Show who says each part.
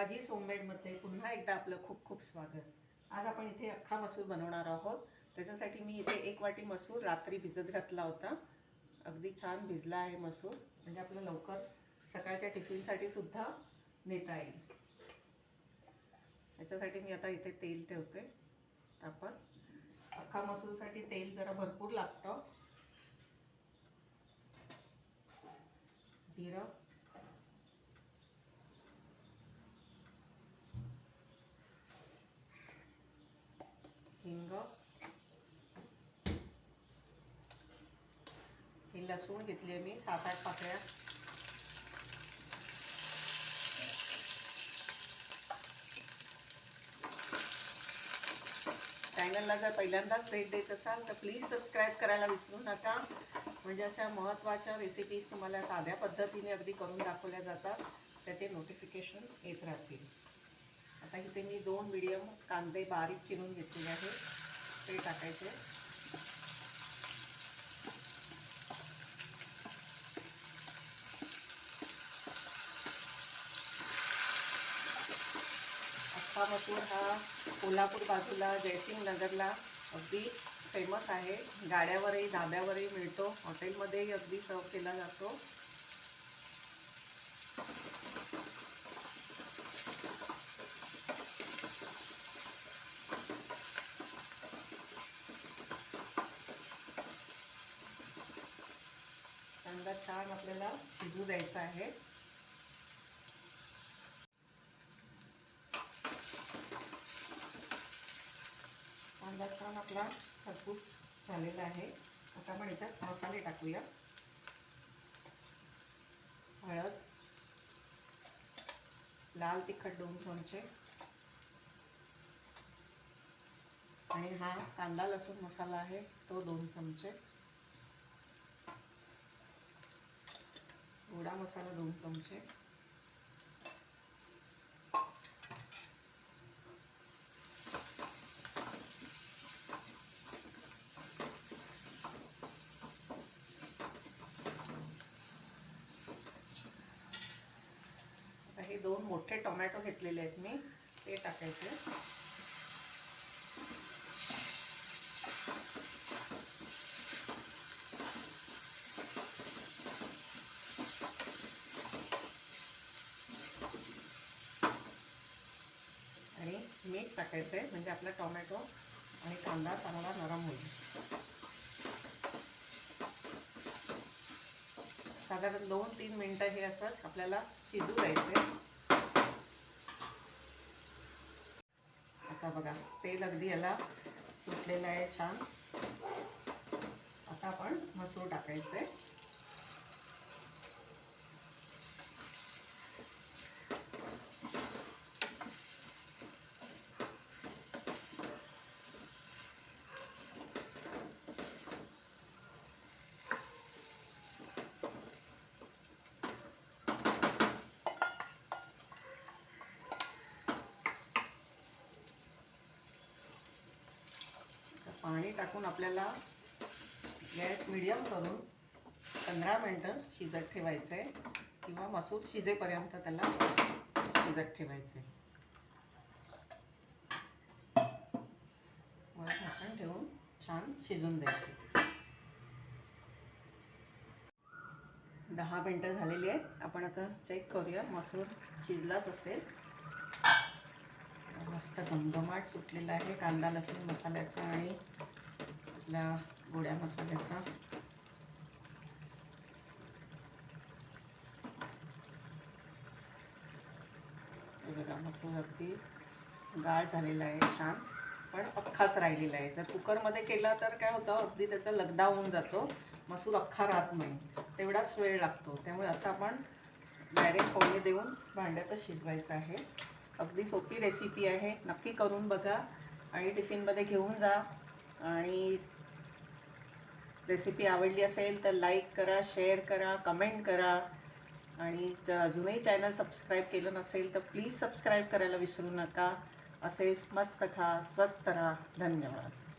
Speaker 1: राजीस होममेडमध्ये पुन्हा एकदा आपलं खूप खूप स्वागत. आज आपण इथे अख्खा मसूर बनवणार आहोत. त्याच्यासाठी मी इथे एक वाटी मसूर रात्री भिजत घातला होता. अगदी छान भिजला आहे मसूर. म्हणजे आपलं लवकर सकाळच्या टिफिनसाठी सुद्धा नेता येईल. याच्यासाठी मी आता इथे तेल ठेवते. तापत अख्खा मसूरसाठी तेल जरा भरपूर लागतं. जिरं हिंग ही लसूण घेतली आहे मी सात आठ पाकळ्या. चॅनलला जर पहिल्यांदाच भेट देत असाल तर प्लीज सबस्क्राईब करायला विसरू नका. म्हणजे अशा महत्त्वाच्या रेसिपीज तुम्हाला साध्या पद्धतीने अगदी करून दाखवल्या जातात. त्याचे नोटिफिकेशन येत राहतील. आता इथे मी दोन मिडियम कांदे बारीक चिरून घेतलेले आहेत. ते टाकायचे. अख्खा मसूर हा कोल्हापूर बाजूला जयसिंग नगरला अगदी फेमस आहे. गाड्यावरही धाब्यावरही मिळतो. हॉटेलमध्येही अगदी सर्व केला जातो. कांदा छान आपल्याला शिजू द्यायचा आहे. कांदा छान आपला खरपूस झालेला आहे. आता आपण याच्यात मसाले टाकूया. हळद लाल तिखट दोन चमचे. आणि हा कांदा लसूण मसाला आहे तो दोन चमचे. गोडा मसाला दोन चमचे आता हे दोन मोठे टोमॅटो घेतलेले आहेत मी ते टाकायचे. आणि मीठ टाकायचं आहे म्हणजे आपला टोमॅटो आणि कांदा चांगला नरम होईल. साधारण दोन तीन मिनटं हे असं आपल्याला शिजू द्यायचे आता बघा. तेल अगदी याला सुटलेलं आहे छान. आता आपण मसूर टाकायचं. आहे पाणी टाकून आपल्याला गॅस मिडियम करून पंधरा मिनटं शिजत ठेवायचं आहे किंवा मसूर शिजेपर्यंत त्याला शिजत ठेवायचं. आहे वर झाकण ठेवून छान शिजून द्यायचे. दहा मिनटं झालेली आहेत. आपण आता चेक करूया मसूर शिजलाच असेल. मस्त घमघमाट सुटलेला आहे. कांदा लसूण मसाल्याचा आणि आपल्या गोड्या मसाल्याचा. बघा मसूर अगदी गाळ झालेला आहे छान पण अख्खाच राहिलेला आहे. जर कुकरमध्ये केला तर काय होतं अगदी त्याचा लगदा होऊन जातो. मसूर अख्खा राहत नाही. तेवढाच वेळ लागतो. त्यामुळे असं आपण डायरेक्ट फोडणी देऊन भांड्यातच शिजवायचं आहे. अगदी सोपी रेसिपी आहे. नक्की करून बघा आणि टिफिनमध्ये घेऊन जा. आणि रेसिपी आवडली असेल तर लाईक करा शेअर करा कमेंट करा. आणि जर अजूनही चॅनल सबस्क्राईब केलं नसेल तर प्लीज सबस्क्राईब करायला विसरू नका. असेच मस्त खा स्वस्त राहा. धन्यवाद.